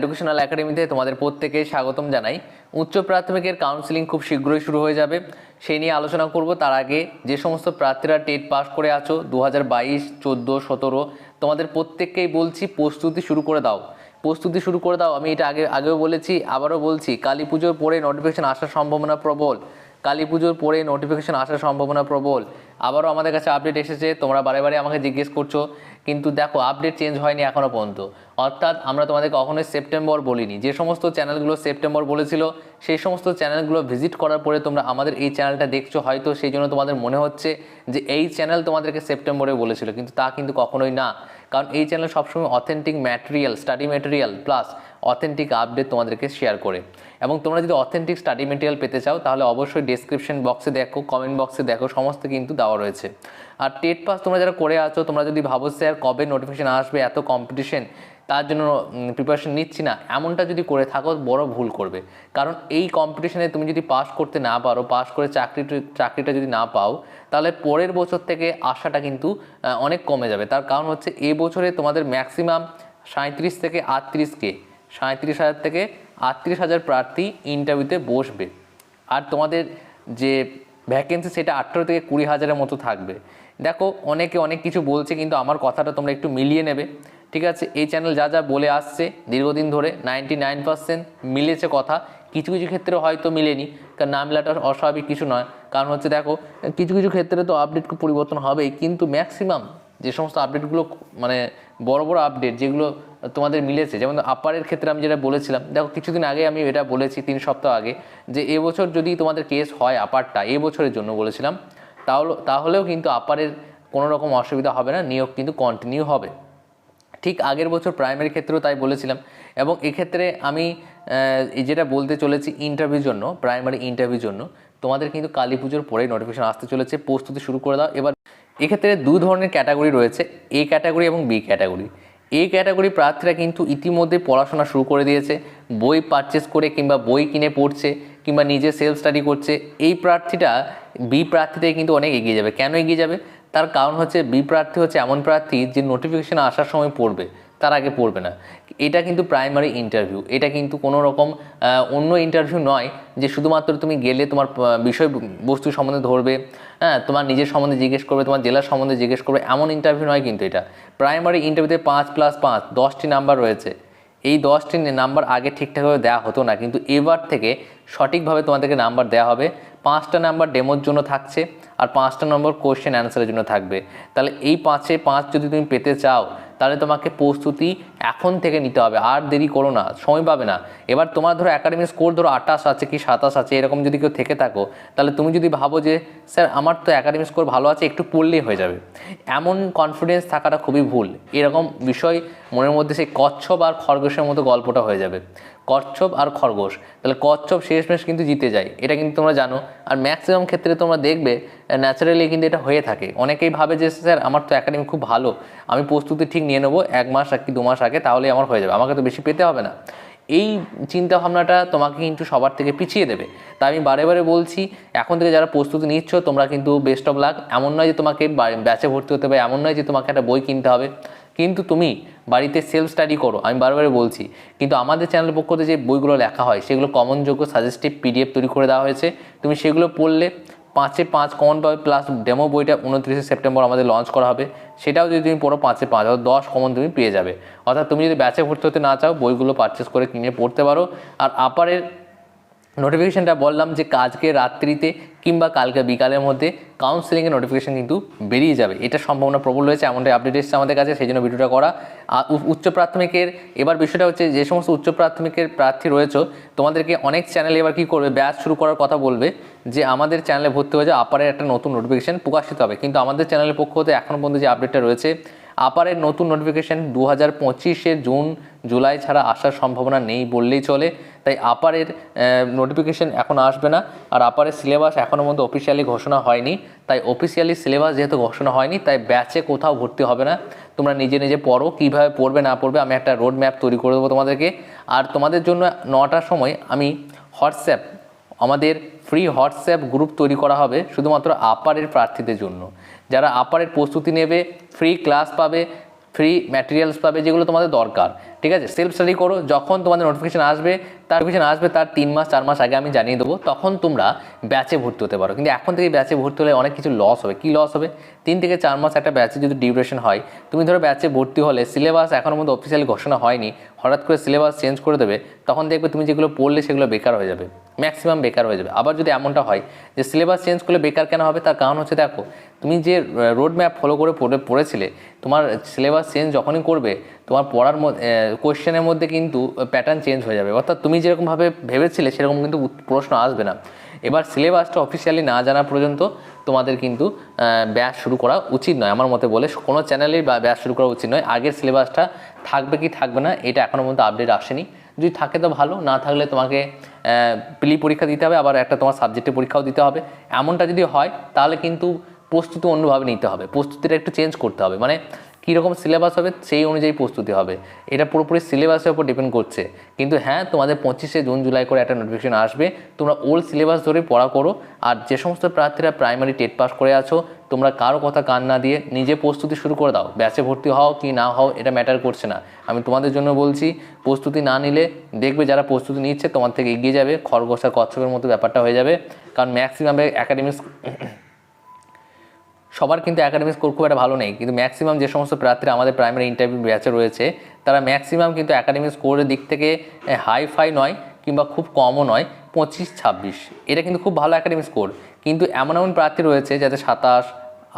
Educational একাডেমিতে তোমাদের প্রত্যেকে স্বাগতম জানাই। উচ্চ প্রাথমিকের কাউন্সিলিং খুব শীঘ্রই শুরু হয়ে যাবে। সেই নিয়ে আলোচনা করব। তার আগে যে সমস্ত প্রার্থীরা টেট পাস করে আছো দু হাজার বাইশ, চোদ্দ, সতেরো, তোমাদের প্রত্যেককেই বলছি প্রস্তুতি শুরু করে দাও। প্রস্তুতি শুরু করে দাও। আমি এটা আগে, আগেও বলেছি, আবারও বলছি, কালী পুজোর পরে নোটিফিকেশান আসার সম্ভাবনা প্রবল। কালী পুজোর পরে নোটিফিকেশন আসার সম্ভাবনা প্রবল। আবারও আমাদের কাছে আপডেট এসেছে, তোমরা বারে বারে আমাকে জিজ্ঞেস করছ, কিন্তু দেখো আপডেট চেঞ্জ হয়নি এখনও পর্যন্ত। অর্থাৎ আমরা তোমাদের কখনোই সেপ্টেম্বর বলিনি। যে সমস্ত চ্যানেলগুলো সেপ্টেম্বর বলেছিল, সেই সমস্ত চ্যানেলগুলো ভিজিট করার পরে তোমরা আমাদের এই চ্যানেলটা দেখছ, হয়তো সেই জন্য তোমাদের মনে হচ্ছে যে এই চ্যানেল তোমাদেরকে সেপ্টেম্বরে বলেছিল, কিন্তু তা কিন্তু কখনোই না। কারণ এই চ্যানেল সবসময় authentic material study material plus authentic update তোমাদেরকে শেয়ার করে। এবং তোমরা যদি অথেন্টিক স্টাডি মেটেরিয়াল পেতে চাও, তাহলে অবশ্যই ডেসক্রিপশন বক্সে দেখো কমেন্ট বক্সে দেখো, সমস্ত কিন্তু দেওয়া রয়েছে। আর টেট পাস তোমরা যারা করে আছো, তোমরা যদি ভাবো, স্যার, কবে নোটিফিকেশন আসবে? এত কম্পিটিশন তার জন্য প্রিপারেশন নিচ্ছি না। এমনটা যদি করে থাকো, বড় ভুল করবে। কারণ এই কম্পিটিশনে তুমি যদি পাস করতে না পারো পাস করে চাকরি চাকরিটা যদি না পাও, তাহলে পরের বছর থেকে আশাটা কিন্তু অনেক কমে যাবে। তার কারণ হচ্ছে, এ বছরে তোমাদের ম্যাক্সিমাম সাঁত্রিশ থেকে আটত্রিশকে সাঁত্রিশ হাজার থেকে আটত্রিশ হাজার প্রার্থী ইন্টারভিউতে বসবে। আর তোমাদের যে ভ্যাকেন্সি সেটা আঠেরো থেকে কুড়ি হাজারের মতো থাকবে। দেখো, অনেকে অনেক কিছু বলছে, কিন্তু আমার কথাটা তোমরা একটু মিলিয়ে নেবে। ঠিক আছে? এই চ্যানেল যা যা বলে আসছে, দীর্ঘদিন ধরে নাইনটি নাইন পার্সেন্ট মিলেছে কথা। কিছু কিছু ক্ষেত্রে হয়তো মিলেনি, কারণ না মেলাটা অস্বাভাবিক কিছু নয়। কারণ হচ্ছে দেখো, কিছু কিছু ক্ষেত্রে তো আপডেট পরিবর্তন হবেই, কিন্তু ম্যাক্সিমাম যে সমস্ত আপডেটগুলো মানে বড় বড় আপডেট যেগুলো তোমাদের মিলেছে। যেমন আপারের ক্ষেত্রে আমি যেটা বলেছিলাম, দেখো কিছুদিন আগে আমি এটা বলেছি তিন সপ্তাহ আগে, যে এবছর যদি তোমাদের কেস হয় আপারটা, এ বছরের জন্য বলেছিলাম, তাহলে, তাহলেও কিন্তু আপারের কোনো রকম অসুবিধা হবে না, নিয়োগ কিন্তু কন্টিনিউ হবে। ঠিক আগের বছর প্রাইমারি ক্ষেত্রেও তাই বলেছিলাম এবং এক্ষেত্রে আমি যেটা বলতে চলেছি ইন্টারভিউর জন্য প্রাইমারি ইন্টারভিউর জন্য, তোমাদের কিন্তু কালী পুজোর পরেই নোটিফিকেশন আসতে চলেছে, প্রস্তুতি শুরু করে দাও। এবার এক্ষেত্রে দু ধরনের ক্যাটাগরি রয়েছে এ ক্যাটাগরি এবং বি ক্যাটাগরি এ ক্যাটাগরি প্রার্থীরা কিন্তু ইতিমধ্যে পড়াশোনা শুরু করে দিয়েছে, বই পারচেস করে কিংবা বই কিনে পড়ছে কিংবা নিজে সেলফ স্টাডি করছে। এই প্রার্থীটা বি প্রার্থী থেকে কিন্তু অনেক এগিয়ে যাবে। কেন এগিয়ে যাবে? তার কারণ হচ্ছে বি প্রার্থী হচ্ছে এমন প্রার্থী যে নোটিফিকেশান আসার সময় পড়বে। তার আগে পড়বে না। এটা কিন্তু প্রাইমারি ইন্টারভিউ এটা কিন্তু কোনো রকম অন্য ইন্টারভিউ নয় যে শুধুমাত্র তুমি গেলে তোমার আহ, বিষয় বস্তু সম্বন্ধে ধরবে হ্যাঁ তোমার নিজের সম্বন্ধে জিজ্ঞেস করবে তোমার জেলার সম্বন্ধে জিজ্ঞেস করবে এমন ইন্টারভিউ নয় কিন্তু এটা। প্রাইমারি ইন্টারভিউতে পাঁচ প্লাস পাঁচ দশটি নাম্বার রয়েছে। এই দশটি নাম্বার আগে ঠিকঠাকভাবে দেওয়া হতো না কিন্তু এবার থেকে সঠিকভাবে তোমাদেরকে নাম্বার দেওয়া হবে। পাঁচটা নাম্বার ডেমোর জন্য থাকছে। আর পাঁচটা নম্বর কোশ্চেন অ্যান্সারের জন্য থাকবে। তাহলে এই পাঁচে পাঁচ যদি তুমি পেতে চাও, তাহলে তোমাকে প্রস্তুতি এখন থেকে নিতে হবে। আর দেরি করো না, সময় পাবে না। এবার তোমার ধরো একাডেমিক স্কোর ধরো আঠাশ আছে কি সাতাশ আছে, এরকম যদি কেউ থেকে থাকো, তাহলে তুমি যদি ভাবো যে, স্যার, আমার তো একাডেমিক স্কোর ভালো আছে, একটু পড়লেই হয়ে যাবে। এমন কনফিডেন্স থাকাটা খুবই ভুল। এরকম বিষয় মনের মধ্যে সেই কচ্ছপ আর খরগোশের মতো গল্পটা হয়ে যাবে। কচ্ছপ আর খরগোশ। তাহলে কচ্ছপ শেষমেশ কিন্তু জিতে যায়, এটা কিন্তু তোমরা জানো। আর ম্যাক্সিমাম ক্ষেত্রে তোমরা দেখবে ন্যাচারালি কিন্তু এটা হয়ে থাকে। অনেকেই ভাবে যে, স্যার, আমার তো একাডেমি খুব ভালো, আমি প্রস্তুতি ঠিক নিয়ে নেব এক মাস আর কি, দু মাস আগে, তাহলেই আমার হয়ে যাবে। আমাকে তো বেশি পেতে হবে না। এই চিন্তা ভাবনাটা তোমাকে কিন্তু সবার থেকে পিছিয়ে দেবে। তাই আমি বারে বারে বলছি, এখন থেকে যারা প্রস্তুতি নিচ্ছ, তোমরা কিন্তু বেস্ট অফ লাক এমন নয় যে তোমাকে ব্যাচে ভর্তি হতে হবে, এমন নয় যে তোমাকে একটা বই কিনতে হবে। কিন্তু তুমি বাড়িতে সেলফ স্টাডি করো, আমি বারবার বলছি। কিন্তু আমাদের চ্যানেলের পক্ষ থেকে যে বইগুলো লেখা হয়, সেগুলো কমনযোগ্য সাজেস্টিভ পিডিএফ তৈরি করে দেওয়া হয়েছে। তুমি সেগুলো পড়লে পাঁচে পাঁচ কমন পাবে প্লাস ডেমো বইটা উনত্রিশে সেপ্টেম্বর আমাদের লঞ্চ করা হবে। সেটাও যদি তুমি পড়ো পাঁচে পাঁচ, অর্থাৎ দশ কমন তুমি পেয়ে যাবে। অর্থাৎ তুমি যদি ব্যাচে ভর্তি হতে না চাও, বইগুলো পারচেস করে কিনে পড়তে পারো। আর আপারের নোটিফিকেশানটা বললাম যে কাজকে রাত্রিতে কিংবা কালকে বিকালের মধ্যে কাউন্সিলিংয়ের নোটিফিকেশান কিন্তু বেরিয়ে যাবে। এটা সম্ভাবনা প্রবল রয়েছে, এমনটাই আপডেট এসেছে আমাদের কাছে, সেই জন্য ভিডিওটা করা। উচ্চ প্রাথমিকের, এবার বিষয়টা হচ্ছে যে সমস্ত উচ্চ প্রাথমিকের প্রার্থী রয়েছে, তোমাদেরকে অনেক চ্যানেল এবার কী করবে, ব্যাচ শুরু করার কথা বলবে, যে আমাদের চ্যানেলে ভর্তি হয়ে যাও আপারের একটা নতুন নোটিফিকেশান প্রকাশিত হবে। কিন্তু আমাদের চ্যানেলের পক্ষ হতে এখনও পর্যন্ত যে আপডেটটা রয়েছে আপারের নতুন নোটিফিকেশান দু হাজার পঁচিশে জুন, জুলাই ছাড়া আসার সম্ভাবনা নেই বললেই চলে। তাই আপারের নোটিফিকেশান এখন আসবে না। আর আপারের সিলেবাস এখনও পর্যন্ত অফিসিয়ালি ঘোষণা হয়নি। তাই অফিসিয়ালি সিলেবাস যেহেতু ঘোষণা হয়নি, তাই ব্যাচে কোথাও ভর্তি হবে না। তোমরা নিজে নিজে পড়ো, কীভাবে পড়বে না পড়বে, আমি একটা রোড ম্যাপ তৈরি করে দেবো তোমাদেরকে। আর তোমাদের জন্য নটার সময় আমি হোয়াটসঅ্যাপ, আমাদের ফ্রি হোয়াটসঅ্যাপ গ্রুপ তৈরি করা হবে, শুধুমাত্র আপারের প্রার্থীদের জন্য। যারা আপারের প্রস্তুতি নেবে ফ্রি ক্লাস পাবে ফ্রি ম্যাটেরিয়ালস পাবে যেগুলো তোমাদের দরকার। ঠিক আছে? সেলফ স্টাডি করো, যখন তোমাদের নোটিফিকেশন আসবে, তার নোটিফিকেশন আসবে তার তিন মাস, চার মাস আগে আমি জানিয়ে দেবো, তখন তোমরা ব্যাচে ভর্তি হতে পারো। কিন্তু এখন থেকে ব্যাচে ভর্তি হলে অনেক কিছু লস হবে। কি লস হবে? তিন থেকে চার মাস একটা ব্যাচে যদি ডিউরেশন হয়, তুমি ধরো ব্যাচে ভর্তি হলে সিলেবাস এখনও মধ্যে অফিসিয়ালি ঘোষণা হয়নি, হঠাৎ করে সিলেবাস চেঞ্জ করে দেবে, তখন দেখবে তুমি যেগুলো পড়লে সেগুলো বেকার হয়ে যাবে ম্যাক্সিমাম বেকার হয়ে যাবে। আবার যদি এমনটা হয় যে সিলেবাস চেঞ্জ করলে বেকার কেন হবে? তার কারণ হচ্ছে দেখো, তুমি যে রোড ম্যাপ ফলো করে পড়ে, পড়েছিলে, তোমার সিলেবাস চেঞ্জ যখনই করবে তোমার পড়ার কোয়েশ্চেনের মধ্যে কিন্তু প্যাটার্ন চেঞ্জ হয়ে যাবে। অর্থাৎ তুমি যেরকমভাবে ভেবেছিলে, সেরকম কিন্তু প্রশ্ন আসবে না। এবার সিলেবাসটা অফিসিয়ালি না জানা পর্যন্ত তোমাদের কিন্তু ব্যাচ শুরু করা উচিত নয়, আমার মতে বলে। কোনো চ্যানেলেই ব্যাচ শুরু করা উচিত নয়। আগের সিলেবাসটা থাকবে কি থাকবে না, এটা এখনও পর্যন্ত আপডেট আসেনি। যদি থাকে তো ভালো, না থাকলে তোমাকে প্লি পরীক্ষা দিতে হবে, আবার একটা তোমার সাবজেক্টে পরীক্ষাও দিতে হবে। এমনটা যদি হয়, তাহলে কিন্তু প্রস্তুতি অন্যভাবে নিতে হবে। প্রস্তুতিটা একটু চেঞ্জ করতে হবে। মানে কীরকম সিলেবাস হবে সেই অনুযায়ী প্রস্তুতি হবে। এটা পুরোপুরি সিলেবাসের উপর ডিপেন্ড করছে। কিন্তু হ্যাঁ তোমাদের পঁচিশে জুন জুলাই করে একটা নোটিফিকেশন আসবে। তোমরা ওল্ড সিলেবাস ধরে পড়া করো। আর যে সমস্ত প্রার্থীরা প্রাইমারি টেট পাস করে আছো, তোমরা কারও কথা কান না দিয়ে নিজে প্রস্তুতি শুরু করে দাও। ব্যাচে ভর্তি হও কি না হও, এটা ম্যাটার করছে না। আমি তোমাদের জন্য বলছি, প্রস্তুতি না নিলে দেখবে যারা প্রস্তুতি নিচ্ছে তোমার থেকে এগিয়ে যাবে। খরগোশ কচ্ছপের মতো ব্যাপারটা হয়ে যাবে। কারণ ম্যাক্সিমাম একাডেমিক্স সবার কিন্তু একাডেমিক স্কোর খুব একটা ভালো নেই। কিন্তু ম্যাক্সিমাম যে সমস্ত প্রার্থীরা আমাদের প্রাইমারি ইন্টারভিউ ব্যাচে রয়েছে, তারা ম্যাক্সিমাম কিন্তু একাডেমিক স্কোরের দিক থেকে হাই ফাই নয় কিংবা খুব কমও নয় পঁচিশ ছাব্বিশ এটা কিন্তু খুব ভালো একাডেমিক স্কোর কিন্তু এমন এমন প্রার্থী রয়েছে যাদের সাতাশ,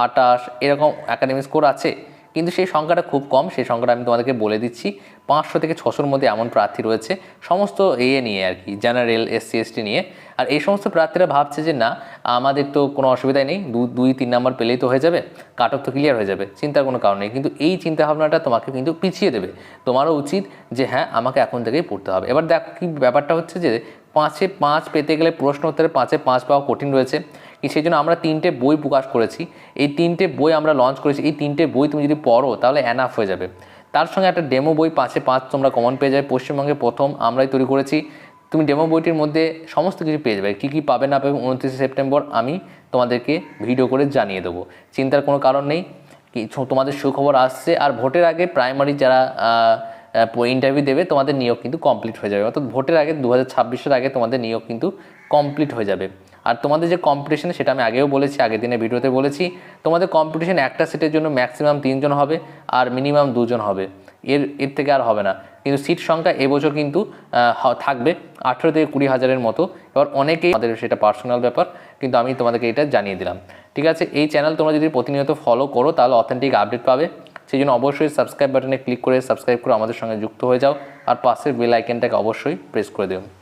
আটাশ এরকম অ্যাকাডেমিক স্কোর আছে। কিন্তু সেই সংখ্যাটা খুব কম, সেই সংখ্যাটা আমি তোমাদেরকে বলে দিচ্ছি। পাঁচশো থেকে ছশোর মধ্যে এমন প্রার্থী রয়েছে, সমস্ত এ নিয়ে আর কি জেনারেল এসসি এসটি নিয়ে। আর এই সমস্ত প্রার্থীরা ভাবছে যে, না, আমাদের তো কোনো অসুবিধাই নেই দুই, তিন নাম্বার পেলেই তো হয়ে যাবে কাট অফ তো ক্লিয়ার হয়ে যাবে, চিন্তার কোনো কারণ নেই। কিন্তু এই চিন্তাভাবনাটা তোমাকে কিন্তু পিছিয়ে দেবে। তোমারও উচিত যে হ্যাঁ আমাকে এখন থেকেই পড়তে হবে। এবার দেখো কি ব্যাপারটা হচ্ছে যে, পাঁচে পাঁচ পেতে গেলে প্রশ্ন উত্তরে পাঁচে পাঁচ পাওয়া কঠিন রয়েছে। কি সেই জন্য আমরা তিনটে বই প্রকাশ করেছি। এই তিনটে বই আমরা লঞ্চ করেছি। এই তিনটে বই তুমি যদি পড়ো, তাহলে অ্যানাফ হয়ে যাবে। তার সঙ্গে একটা ডেমো বই পাঁচে পাঁচ তোমরা কমন পেয়ে যাবে। পশ্চিমবঙ্গে প্রথম আমরাই তৈরি করেছি। তুমি ডেমো বইটির মধ্যে সমস্ত কিছু পেয়ে যাবে। কী কী পাবে না পাবে উনত্রিশে সেপ্টেম্বর আমি তোমাদেরকে ভিডিও করে জানিয়ে দেবো। চিন্তার কোনো কারণ নেই। কি তোমাদের সুখবর আসছে। আর ভোটের আগে প্রাইমারি যারা ইন্টারভিউ দেবে, তোমাদের নিয়োগ কিন্তু কমপ্লিট হয়ে যাবে। অর্থাৎ ভোটের আগে দু হাজার আগে তোমাদের নিয়োগ কিন্তু কমপ্লিট হয়ে যাবে। আর তোমাদের যে কম্পিটিশন সেটা আমি আগেও বলেছি, আগের দিনে ভিডিওতে বলেছি, তোমাদের কম্পিটিশন একটা সিটের জন্য ম্যাক্সিমাম তিনজন হবে আর মিনিমাম দুজন হবে। এর এর থেকে আর হবে না। কিন্তু সিট সংখ্যা এবছর কিন্তু থাকবে আঠেরো থেকে কুড়ি হাজারের মতো। এবার অনেকেই আমাদের সেটা পার্সোনাল ব্যাপার, কিন্তু আমি তোমাদেরকে এটা জানিয়ে দিলাম। ঠিক আছে, এই চ্যানেল তোমরা যদি প্রতিনিয়ত ফলো করো, তাহলে অথেন্টিক আপডেট পাবে। সেই জন্য অবশ্যই সাবস্ক্রাইব বাটনে ক্লিক করে সাবস্ক্রাইব করে আমাদের সঙ্গে যুক্ত হয়ে যাও। আর পাশের বেল আইকনটাকে অবশ্যই প্রেস করে চলো